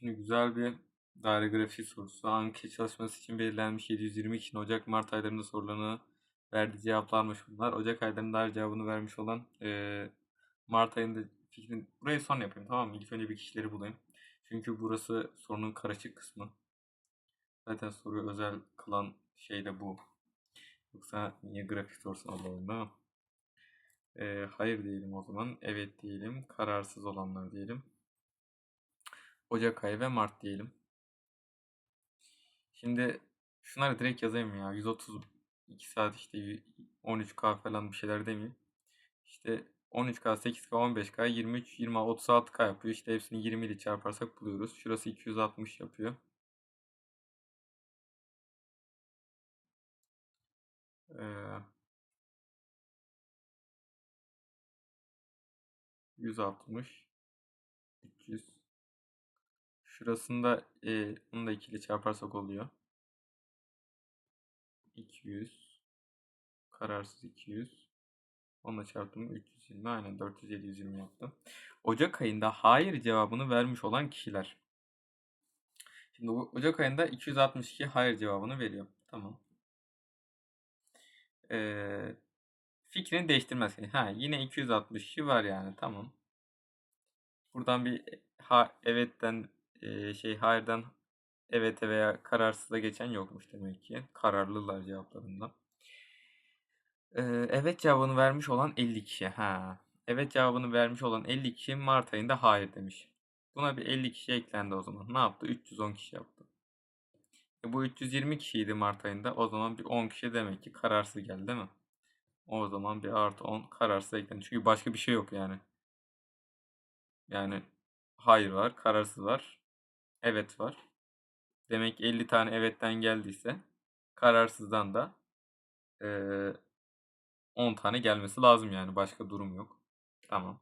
Şimdi güzel bir daire grafiği sorusu. Anket çalışması için belirlenmiş 720 kişinin Ocak-Mart aylarında sorularını verdiği cevaplarmış bunlar. Ocak aylarında dair cevabını vermiş olan eee, Mart ayında fikrin... Burayı son yapayım tamam mı? İlk önce bir kişileri bulayım. Çünkü burası sorunun karışık kısmı. Zaten soruyu özel kılan şey de bu. Yoksa niye grafik Allah'ım değil mi? Eee, hayır diyelim o zaman. Evet diyelim. Kararsız olanlar diyelim. Ocak ayı ve Mart diyelim. Şimdi şunları direkt yazayım ya. 132 saat işte 13K falan bir şeyler demeyeyim. İşte 13K, 8K, 15K, 23, 26, 36K yapıyor. İşte hepsini 20 ile çarparsak buluyoruz. Şurası 260 yapıyor. Ee, 160 300 Şurasında e, onu da 2 ile çarparsak oluyor. 200 kararsız 200 onunla çarptım 320 aynen 400 720 yaptı. Ocak ayında hayır cevabını vermiş olan kişiler. Şimdi Ocak ayında 262 hayır cevabını veriyor. Tamam. Ee, fikrini değiştirmez. Ha yine 260 kişi var yani tamam. Buradan bir ha evetten şey hayırdan evet veya kararsıza geçen yokmuş demek ki. Kararlılar cevaplarında. Evet cevabını vermiş olan 50 kişi. Ha. Evet cevabını vermiş olan 50 kişi Mart ayında hayır demiş. Buna bir 50 kişi eklendi o zaman. Ne yaptı? 310 kişi yaptı. E bu 320 kişiydi Mart ayında. O zaman bir 10 kişi demek ki kararsız geldi değil mi? O zaman bir artı 10 kararsız eklendi. Çünkü başka bir şey yok yani. Yani hayır var, kararsız var, evet var. Demek ki 50 tane evetten geldiyse kararsızdan da eee 10 tane gelmesi lazım yani. Başka durum yok. Tamam.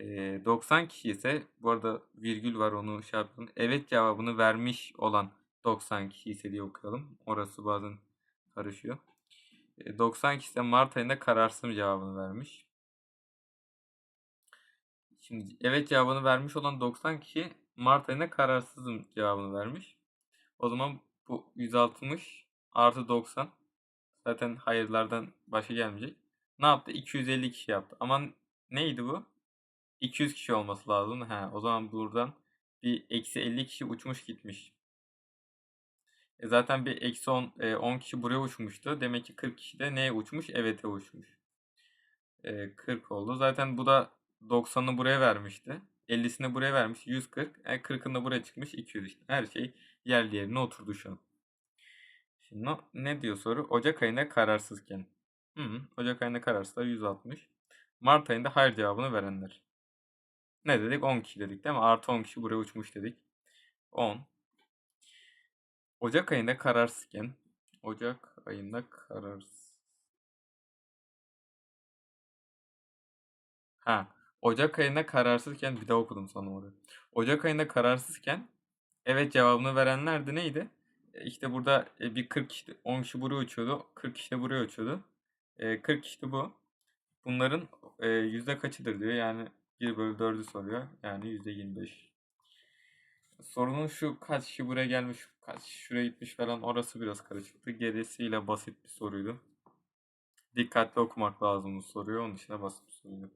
Eee, 90 kişi ise bu arada virgül var onu şey yapalım. Evet cevabını vermiş olan 90 kişi ise diye okuyalım. Orası bazen karışıyor. E, 90 kişi ise Mart ayında kararsız cevabını vermiş. Şimdi evet cevabını vermiş olan 90 kişi Mart ayında kararsızım cevabını vermiş. O zaman bu 160 artı 90 zaten hayırlardan başa gelmeyecek. Ne yaptı? 250 kişi yaptı. Ama neydi bu? 200 kişi olması lazım. He, o zaman buradan bir eksi 50 kişi uçmuş gitmiş. E zaten bir eksi 10, e, 10 kişi buraya uçmuştu. Demek ki 40 kişi de neye uçmuş? Evet'e uçmuş. E, 40 oldu. Zaten bu da 90'ını buraya vermişti. 50'sini buraya vermiş. 140. E, 40'ını buraya çıkmış. 200 işte. Her şey yerli yerine oturdu şu an. Şimdi ne diyor soru? Ocak ayında kararsızken. Hı, hı, Ocak ayında kararsızlar 160. Mart ayında hayır cevabını verenler. Ne dedik? 10 kişi dedik değil mi? Artı 10 kişi buraya uçmuş dedik. 10. Ocak ayında kararsızken. Ocak ayında kararsız. Ha. Ocak ayında kararsızken bir daha okudum sana orayı. Ocak ayında kararsızken evet cevabını verenler de neydi? E, İşte burada e, bir 40 kişi, 10 kişi buraya uçuyordu. 40 kişi de buraya uçuyordu. E, 40 kişi de bu. Bunların e, yüzde kaçıdır diyor. Yani 1 bölü 4'ü soruyor. Yani yüzde 25. Sorunun şu kaç kişi buraya gelmiş, kaç kişi şuraya gitmiş falan orası biraz karışıktı. Gerisiyle basit bir soruydu. Dikkatli okumak lazım bu soruyu. Onun dışında basit bir soruydu.